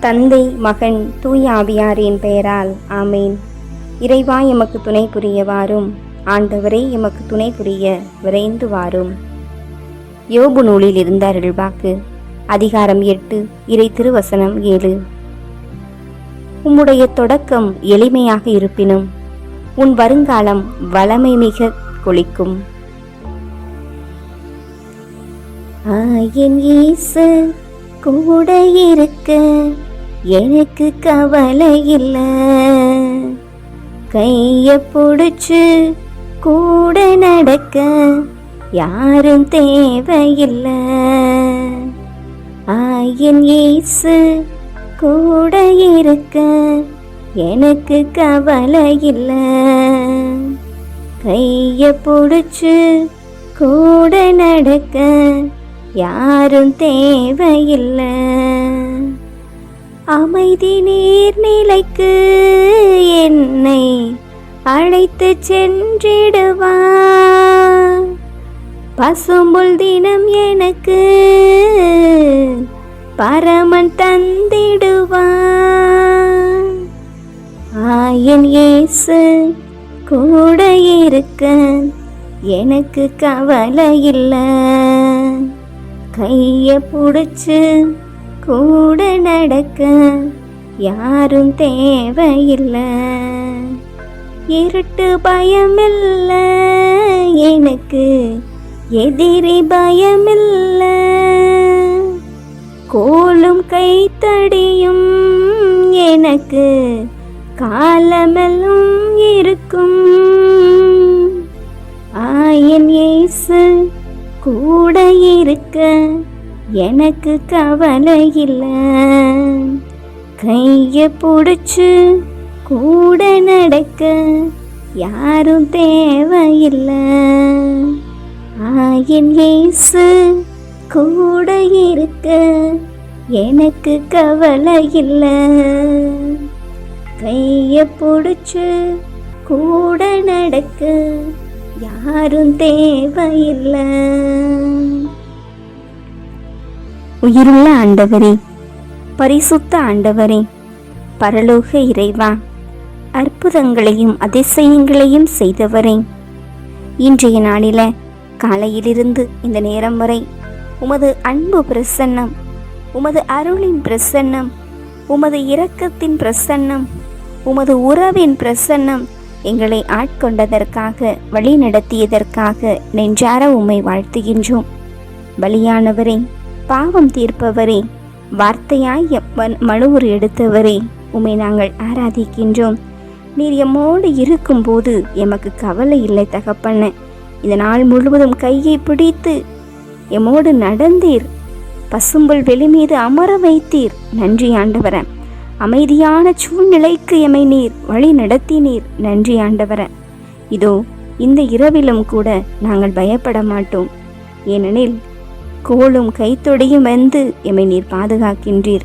தந்தை மகன் தூய ஆவியாரின் பெயரால் ஆமேன். இறைவா எமக்கு துணை புரியவாரும். ஆண்டவரே எமக்கு துணை புரிய விரைந்து வாரும். யோபு நூலில் இருந்த அருள்வாக்கு அதிகாரம் எட்டு இறை திருவசனம் ஏழு. உம்முடைய தொடக்கம் எளிமையாக இருப்பினும் உன் வருங்காலம் வளமை மிக கொளிக்கும். ஆயின் ஈசு கூட இருக்க எனக்கு கவலை இல்லை. கைய பிடிச்சு கூட நடக்க யாரும் தேவையில்லை. ஆயின் இயேசு கூட இருக்க எனக்கு கவலை இல்லை. கைய பிடிச்சு கூட நடக்க யாரும் தேவையில்லை. அமைதி நீர்நிலைக்கு என்னை அழைத்து சென்றிடுவார் பசும்புல் தினம் எனக்கு பரமன் தந்திடுவான் ஆயன் இயேசு கூட இருக்க எனக்கு கவலை இல்லை. கையை பிடிச்சு கூட நடக்க யாரும் தேவையில்லை. இருட்டு பயமில்ல எனக்கு எதிரி பயமில்ல. கோலும் கைத்தடியும் எனக்கு காலமெல்லாம் இருக்கும். ஆயன் ஏசு கூட இருக்க எனக்கு கவலை இல்லை. கைய பிடிச்சு கூட நடக்க யாரும் தேவையில்லை. ஆயின் இயேசு கூட இருக்க எனக்கு கவலை இல்லை. கைய பிடிச்சு கூட நடக்க யாரும் தேவையில்லை. உயிருள்ள ஆண்டவரே பரிசுத்த ஆண்டவரே பரலோக இறைவா அற்புதங்களையும் அதிசயங்களையும் செய்தவரே. இன்றைய நாளில காலையிலிருந்து இந்த நேரம் வரை உமது அன்பு பிரசன்னம் உமது அருளின் பிரசன்னம் உமது இரக்கத்தின் பிரசன்னம் உமது உறவின் பிரசன்னம் எங்களை ஆட்கொண்டதற்காக வழி நடத்தியதற்காக நெஞ்சார உம்மை வாழ்த்துகின்றோம். பலியானவரே பாவம் தீர்ப்பவரே வார்த்தையாய் எம் மனுவுர் எடுத்தவரே உம்மை நாங்கள் ஆராதிக்கின்றோம். நீர் எம்மோடு இருக்கும்போது எமக்கு கவலை இல்லை தகப்பண்ண இந்த நாள் முழுவதும் கையை பிடித்து எம்மோடு நடந்தீர். பசும்புல் வெளி மீது அமர வைத்தீர். நன்றி ஆண்டவர. அமைதியான சூழ்நிலைக்கு எமை நீர் வழி நடத்தினீர். நன்றி ஆண்டவர. இதோ இந்த இரவிலும் கூட நாங்கள் பயப்பட மாட்டோம் ஏனெனில் கோளும் கைத்தொடையும் வந்து எம்மை நீர் பாதுகாக்கின்றீர்.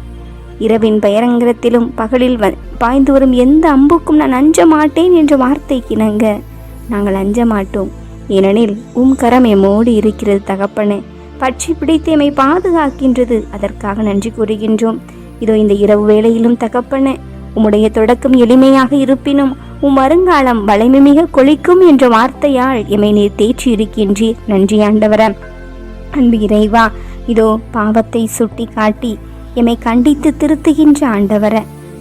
இரவின் பயங்கரத்திலும் பகலில் வ பாய்ந்து வரும் எந்த அம்புக்கும் நான் அஞ்ச மாட்டேன் என்ற வார்த்தைக்கு இணங்க நாங்கள் அஞ்ச மாட்டோம். ஏனெனில் உம் கரம் எம்மோடு இருக்கிறது தகப்பனே. பற்றி பிடித்து எம்மை பாதுகாக்கின்றது. அதற்காக நன்றி கூறுகின்றோம். இதோ இந்த இரவு வேளையிலும் தகப்பன உம்முடைய தொடக்கம் எளிமையாக இருப்பினும் உம் வருங்காலம் வலிமை மிக கொளிக்கும் என்ற வார்த்தையால் எம்மை நீர் தேற்றி இருக்கின்றீர் நன்றி ஆண்டவர. அன்பு இறைவா இதோ பாவத்தை சுட்டி காட்டி எம்மை கண்டித்து திருத்துகின்ற ஆண்டவர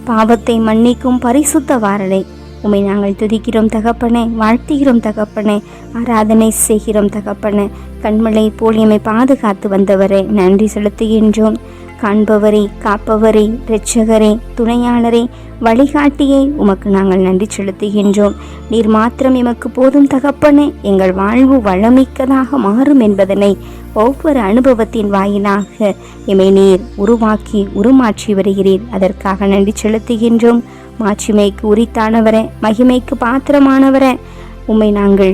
பாவத்தை மன்னிக்கும் பரிசுத்த வாரலை. உமை நாங்கள் துதிக்கிறோம் தகப்பனே வாழ்த்துகிறோம் தகப்பனே ஆராதனை செய்கிறோம் தகப்பனே. கண்மலை போல் எம்மை பாதுகாத்து வந்தவரே நன்றி செலுத்துகின்றோம். காண்பவரே காப்பவரே இரட்சகரே துணையாளரே வழிகாட்டியே உமக்கு நாங்கள் நன்றி செலுத்துகின்றோம். நீர் மாத்திரம் எமக்கு போதும் தகப்பனே எங்கள் வாழ்வு வளமிக்கதாக மாறும் என்பதனை ஒவ்வொரு அனுபவத்தின் வாயிலாக எமை நீர் உருவாக்கி உருமாற்றி வருகிறீர். அதற்காக நன்றி செலுத்துகின்றோம். மாட்சிமைக்கு உரித்தானவரே மகிமைக்கு பாத்திரமானவரே உம்மை நாங்கள்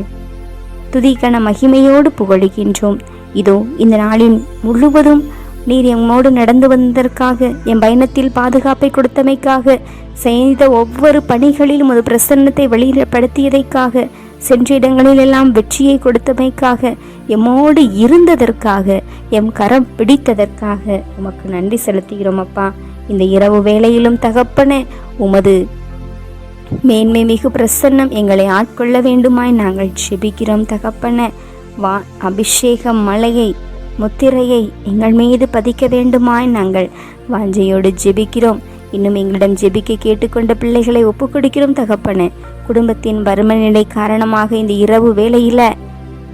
துதிக்கண மகிமையோடு புகழுகின்றோம். இதோ இந்த நாளின் முழுவதும் நீர் எம்மோடு நடந்து வந்ததற்காக என் பயணத்தில் பாதுகாப்பை கொடுத்தமைக்காக செய்த ஒவ்வொரு பணிகளிலும் ஒரு பிரசன்னத்தை வெளிப்படுத்தியதைக்காக சென்ற இடங்களிலெல்லாம் வெற்றியை கொடுத்தமைக்காக எம்மோடு இருந்ததற்காக எம் கரம் பிடித்ததற்காக உமக்கு நன்றி செலுத்துகிறோம் அப்பா. இந்த இரவு வேளையிலும் தகப்பன உமது மேன்மை மிகு பிரசன்னம் எங்களை ஆட்கொள்ள வேண்டுமாய் நாங்கள் ஜெபிக்கிறோம் தகப்பன. வா அபிஷேகம் மலையை முத்திரையை எங்கள் மீது பதிக்க வேண்டுமாய் நாங்கள் வாஞ்சையோடு ஜெபிக்கிறோம். இன்னும் எங்களிடம் ஜெபிக்க கேட்டுக்கொண்ட பிள்ளைகளை ஒப்புக்கொடுக்கிறோம் கொடுக்கிறோம் குடும்பத்தின் வறுமை நிலை காரணமாக இந்த இரவு வேளையில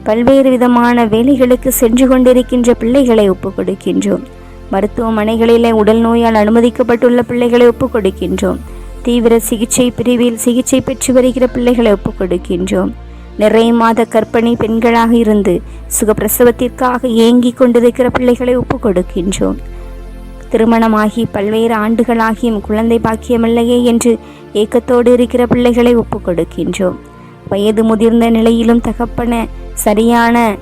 பல்வேறு விதமான வேலைகளுக்கு சென்று கொண்டிருக்கின்ற பிள்ளைகளை ஒப்புக்கொடுக்கின்றோம் மருத்துவமனைகளிலே உடல் நோயால் அனுமதிக்கப்பட்டுள்ள பிள்ளைகளை ஒப்புக்கொடுக்கின்றோம் தீவிர சிகிச்சை பிரிவில் சிகிச்சை பெற்று வருகிற பிள்ளைகளை ஒப்புக்கொடுக்கின்றோம் நிறைய மாத கற்பனை பெண்களாக இருந்து சுகப்பிரசவத்திற்காக ஏங்கிக் கொண்டிருக்கிற பிள்ளைகளை ஒப்பு கொடுக்கின்றோம். திருமணமாகி பல்வேறு ஆண்டுகளாகியும் குழந்தை பாக்கியமில்லையே என்று ஏக்கத்தோடு இருக்கிற பிள்ளைகளை ஒப்பு கொடுக்கின்றோம். வயது முதிர்ந்த நிலையிலும் தகப்பன சரியான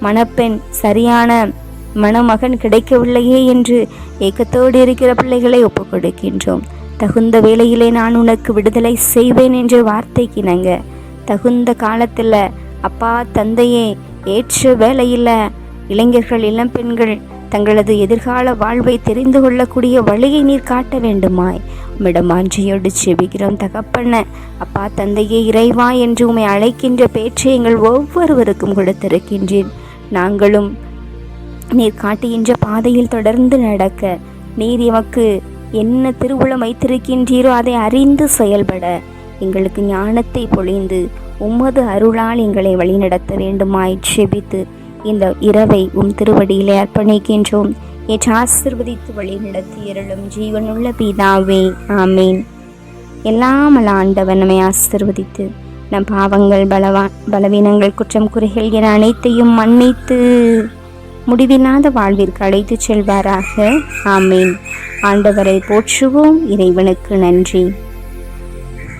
மணப்பெண் சரியான மணமகன் கிடைக்கவில்லையே என்று ஏக்கத்தோடு இருக்கிற பிள்ளைகளை ஒப்பு கொடுக்கின்றோம். தகுந்த வேளையிலே நான் உனக்கு விடுதலை செய்வேன் என்ற வார்த்தைக்கு நாங்கள் தகுந்த காலத்தில் அப்பா தந்தையே ஏற்ற வேலையில் இளைஞர்கள் இளம் பெண்கள் தங்களது எதிர்கால வாழ்வை தெரிந்து கொள்ளக்கூடிய வழியை நீர் காட்ட வேண்டுமாய். உம்மிடம் ஆஞ்சியோடு செபிக்கிறோம் தகப்பண்ண அப்பா தந்தையே இறைவா என்று உம்மை அழைக்கின்ற பேச்சை எங்கள் ஒவ்வொருவருக்கும் கொடுத்திருக்கின்றேன். நாங்களும் நீர் காட்டுகின்ற பாதையில் தொடர்ந்து நடக்க நீர் எமக்கு என்ன திருவுளம் வைத்திருக்கின்றீரோ அதை அறிந்து செயல்பட. எங்களுக்கு ஞானத்தை பொழிந்து உமது அருளால் எங்களை வழிநடத்த வேண்டுமாய் செபித்து இந்த இரவை உம் திருவடியிலே அர்ப்பணிக்கின்றோம். ஏற்று ஆசிர்வதித்து வழிநடத்தி இருளும் ஜீவனுள்ள பிதாவே ஆமேன். எல்லாமல் ஆண்டவன் நம்மை ஆசிர்வதித்து நம் பாவங்கள் பலவா பலவீனங்கள் குற்றம் குறைகள் என அனைத்தையும் மன்னித்து முடிவில்லாத வாழ்விற்கு அழைத்துச் செல்வாராக ஆமேன். ஆண்டவரை போற்றுவோம் இறைவனுக்கு நன்றி.